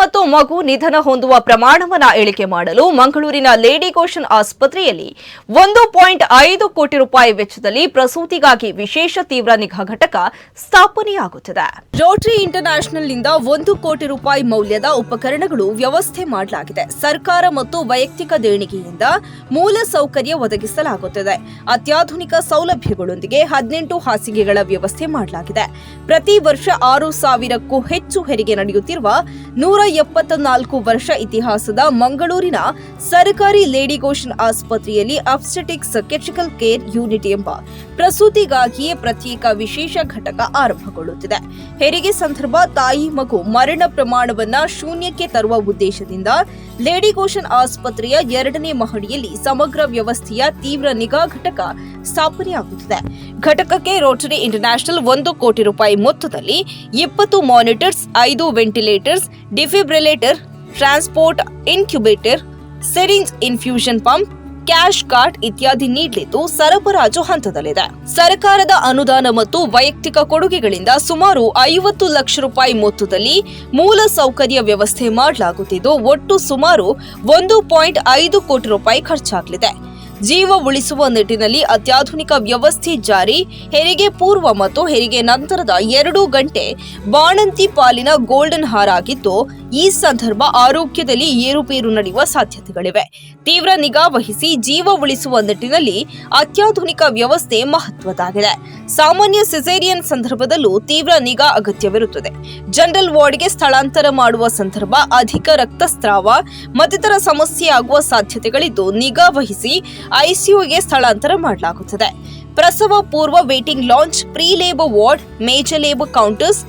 ಮತ್ತು ಮಗು ನಿಧನ ಹೊಂದುವ ಪ್ರಮಾಣವನ್ನ ಇಳಿಕೆ ಮಾಡಲು ಮಂಗಳೂರಿನ ಲೇಡಿ ಗೋಷನ್ ಆಸ್ಪತ್ರೆಯಲ್ಲಿ ಒಂದು ಪಾಯಿಂಟ್ ಐದು ಕೋಟಿ ರೂಪಾಯಿ ವೆಚ್ಚದಲ್ಲಿ ಪ್ರಸೂತಿಗಾಗಿ ವಿಶೇಷ ತೀವ್ರ ನಿಗಾ ಘಟಕ ಸ್ಥಾಪನೆಯಾಗುತ್ತಿದೆ. ರೋಟರಿ ಇಂಟರ್ನ್ಯಾಷನಲ್ನಿಂದ ಒಂದು ಕೋಟಿ ರೂಪಾಯಿ ಮೌಲ್ಯದ ಉಪಕರಣಗಳು ವ್ಯವಸ್ಥೆ ಮಾಡಲಾಗಿದೆ. ಸರ್ಕಾರ ಮತ್ತು ವೈಯಕ್ತಿಕ ದೇಣಿಗೆಯಿಂದ ಮೂಲ ಸೌಕರ್ಯ ಒದಗಿಸಲಾಗುತ್ತದೆ. ಅತ್ಯಾಧುನಿಕ ಸೌಲಭ್ಯಗಳೊಂದಿಗೆ ಹದಿನೆಂಟು ಹಾಸಿಗೆಗಳ ವ್ಯವಸ್ಥೆ ಮಾಡಲಾಗಿದೆ. ಪ್ರತಿ ವರ್ಷ ಆರು ಸಾವಿರಕ್ಕೂ ಹೆಚ್ಚು ಹೆರಿಗೆ ನಡೆಯುತ್ತಿರುವ ನೂರ ಎಪ್ಪತ್ತ ನಾಲ್ಕು ವರ್ಷ ಇತಿಹಾಸದ ಮಂಗಳೂರಿನ ಸರ್ಕಾರಿ ಲೇಡಿ ಗೋಷನ್ ಆಸ್ಪತ್ರೆಯಲ್ಲಿ ಅಬ್ಸ್ಟೆಟಿಕ್ಸ್ ಕ್ರಿಟಿಕಲ್ ಕೇರ್ ಯೂನಿಟ್ ಎಂಬ ಪ್ರಸೂತಿಗಾಗಿಯೇ ಪ್ರತ್ಯೇಕ ವಿಶೇಷ ಘಟಕ ಆರಂಭಗೊಳ್ಳುತ್ತಿದೆ. ಹೆರಿಗೆ ಸಂದರ್ಭ ತಾಯಿ ಮಗು ಮರಣ ಪ್ರಮಾಣವನ್ನ ಶೂನ್ಯಕ್ಕೆ ತರುವ ಉದ್ದೇಶದಿಂದ ಲೇಡಿ ಗೋಷನ್ ಆಸ್ಪತ್ರೆಯ ಎರಡನೇ ಮಹಡಿಯಲ್ಲಿ ಸಮಗ್ರ ವ್ಯವಸ್ಥೆಯ ತೀವ್ರ ನಿಗಾ ಘಟಕ ಸ್ಥಾಪನೆಯಾಗುತ್ತಿದೆ. ಘಟಕಕ್ಕೆ ರೋಟರಿ ಇಂಟರ್ನ್ಯಾಷನಲ್ ಒಂದು ಕೋಟಿ ರೂಪಾಯಿ ಮೊತ್ತದಲ್ಲಿ ಇಪ್ಪತ್ತು ಮಾನಿಟರ್ಸ್, ಐದು ventilators, defibrillator, transport incubator, syringe infusion pump cash card ಇತ್ಯಾದಿ ನೀಡಲಿದ್ದು ಸರಬರಾಜು ಹಂತದಲ್ಲಿದೆ. ಸರ್ಕಾರದ ಅನುದಾನ ಮತ್ತು ವೈಯಕ್ತಿಕ ಕೊಡುಗೆಗಳಿಂದ ಸುಮಾರು ಐವತ್ತು ಲಕ್ಷ ರೂಪಾಯಿ ಮೊತ್ತದಲ್ಲಿ ಮೂಲ ಸೌಕರ್ಯ ವ್ಯವಸ್ಥೆ ಮಾಡಲಾಗುತ್ತಿದ್ದು, ಒಟ್ಟು ಸುಮಾರು ಒಂದು ಪಾಯಿಂಟ್ ಐದು ಕೋಟಿ ರೂಪಾಯಿ ಖರ್ಚಾಗಲಿದೆ. ಜೀವ ಉಳಿಸುವ ನಿಟ್ಟಿನಲ್ಲಿ ಅತ್ಯಾಧುನಿಕ ವ್ಯವಸ್ಥೆ ಜಾರಿ, ಹೆರಿಗೆ ಪೂರ್ವ ಮತ್ತು ಹೆರಿಗೆ ನಂತರದ ಎರಡು ಗಂಟೆ ಬಾಣಂತಿ ಪಾಲಿನ ಗೋಲ್ಡನ್ ಹಾರ್ ಆಗಿದ್ದು ಈ ಸಂದರ್ಭ ಆರೋಗ್ಯದಲ್ಲಿ ಏರುಪೇರು ನಡೆಯುವ ಸಾಧ್ಯತೆಗಳಿವೆ. ತೀವ್ರ ನಿಗಾ ವಹಿಸಿ ಜೀವ ಉಳಿಸುವ ನಿಟ್ಟಿನಲ್ಲಿ ಅತ್ಯಾಧುನಿಕ ವ್ಯವಸ್ಥೆ ಮಹತ್ವದಾಗಿದೆ ಸಾಮಾನ್ಯ ಸಿಸೇರಿಯನ್ ಸಂದರ್ಭದಲ್ಲೂ ತೀವ್ರ ನಿಗಾ ಅಗತ್ಯವಿರುತ್ತದೆ. ಜನರಲ್ ವಾರ್ಡ್ಗೆ ಸ್ಥಳಾಂತರ ಮಾಡುವ ಸಂದರ್ಭ, ಅಧಿಕ ರಕ್ತಸ್ರಾವ, ಮತ್ತಿತರ ಸಮಸ್ಯೆ ಆಗುವ ಸಾಧ್ಯತೆಗಳಿದ್ದು ನಿಗಾ ವಹಿಸಿ ಐಸಿಯುಗೆ ಸ್ಥಳಾಂತರ ಮಾಡಲಾಗುತ್ತದೆ. ಪ್ರಸವ ಪೂರ್ವ waiting lounge pre labour ward major labour counters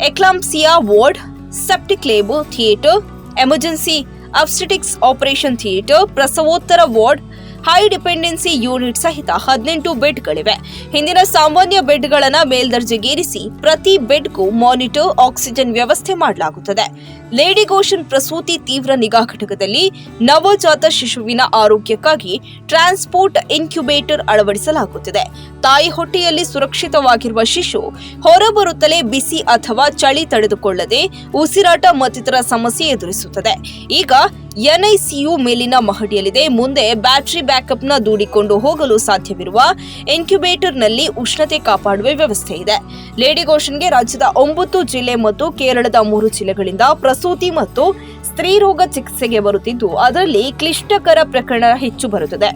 eclampsia ward septic labour theatre emergency obstetrics operation theatre ಪ್ರಸವೋತ್ತರ ward high dependency unit ಸಹಿತ ಹದಿನೆಂಟು ಬೆಡ್ಗಳಿವೆ. ಹಿಂದಿನ ಸಾಮಾನ್ಯ ಬೆಡ್ಗಳನ್ನು ಮೇಲ್ದರ್ಜೆಗೇರಿಸಿ ಪ್ರತಿ ಬೆಡ್ಗೂ ಮಾನಿಟರ್ ಆಕ್ಸಿಜನ್ ವ್ಯವಸ್ಥೆ ಮಾಡಲಾಗುತ್ತದೆ. ಲೇಡಿ ಗೋಷನ್ ಪ್ರಸೂತಿ ತೀವ್ರ ನಿಗಾ ಘಟಕದಲ್ಲಿ ನವಜಾತ ಶಿಶುವಿನ ಆರೋಗ್ಯಕ್ಕಾಗಿ ಟ್ರಾನ್ಸ್ಪೋರ್ಟ್ ಇನ್ಕ್ಯುಬೇಟರ್ ಅಳವಡಿಸಲಾಗುತ್ತಿದೆ. ತಾಯಿ ಹೊಟ್ಟೆಯಲ್ಲಿ ಸುರಕ್ಷಿತವಾಗಿರುವ ಶಿಶು ಹೊರಬರುತ್ತಲೇ ಬಿಸಿ ಅಥವಾ ಚಳಿ ತಡೆದುಕೊಳ್ಳದೆ ಉಸಿರಾಟ ಮತ್ತಿತರ ಸಮಸ್ಯೆ ಎದುರಿಸುತ್ತದೆ. ಈಗ ಎನ್ಐಸಿಯು ಮೇಲಿನ ಮಹಡಿಯಲ್ಲಿದೆ. ಮುಂದೆ ಬ್ಯಾಟರಿ ಬ್ಯಾಕಪ್ನ ದೂಡಿಕೊಂಡು ಹೋಗಲು ಸಾಧ್ಯವಿರುವ ಇನ್ಕ್ಯುಬೇಟರ್ನಲ್ಲಿ ಉಷ್ಣತೆ ಕಾಪಾಡುವ ವ್ಯವಸ್ಥೆ ಇದೆ. ಲೇಡಿ ಗೋಷನ್ಗೆ ರಾಜ್ಯದ ಒಂಬತ್ತು ಜಿಲ್ಲೆ ಮತ್ತು ಕೇರಳದ ಮೂರು ಜಿಲ್ಲೆಗಳಿಂದ ಪ್ರಸೂತಿ ಮತ್ತು ಸ್ತ್ರೀರೋಗ ಚಿಕಿತ್ಸೆಗೆ ಬರುತ್ತಿದ್ದು, ಅದರಲ್ಲಿ ಕ್ಲಿಷ್ಟಕರ ಪ್ರಕರಣ ಹೆಚ್ಚು ಬರುತ್ತದೆ.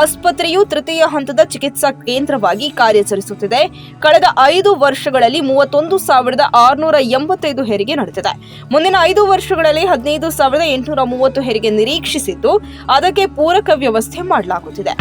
ಆಸ್ಪತ್ರೆಯು ತೃತೀಯ ಹಂತದ ಚಿಕಿತ್ಸಾ ಕೇಂದ್ರವಾಗಿ ಕಾರ್ಯಾಚರಿಸುತ್ತಿದೆ. ಕಳೆದ ಐದು ವರ್ಷಗಳಲ್ಲಿ ಮೂವತ್ತೊಂದು ಸಾವಿರದ ಆರುನೂರ ಎಂಬತ್ತೈದು ಹೆರಿಗೆ ನಡೆದಿದೆ. ಮುಂದಿನ ಐದು ವರ್ಷಗಳಲ್ಲಿ ಹದಿನೈದು ಸಾವಿರದ ಎಂಟುನೂರ ಮೂವತ್ತು ಹೆರಿಗೆ ನಿರೀಕ್ಷಿಸಿದ್ದು, ಅದಕ್ಕೆ ಪೂರಕ ವ್ಯವಸ್ಥೆ ಮಾಡಲಾಗುತ್ತಿದೆ.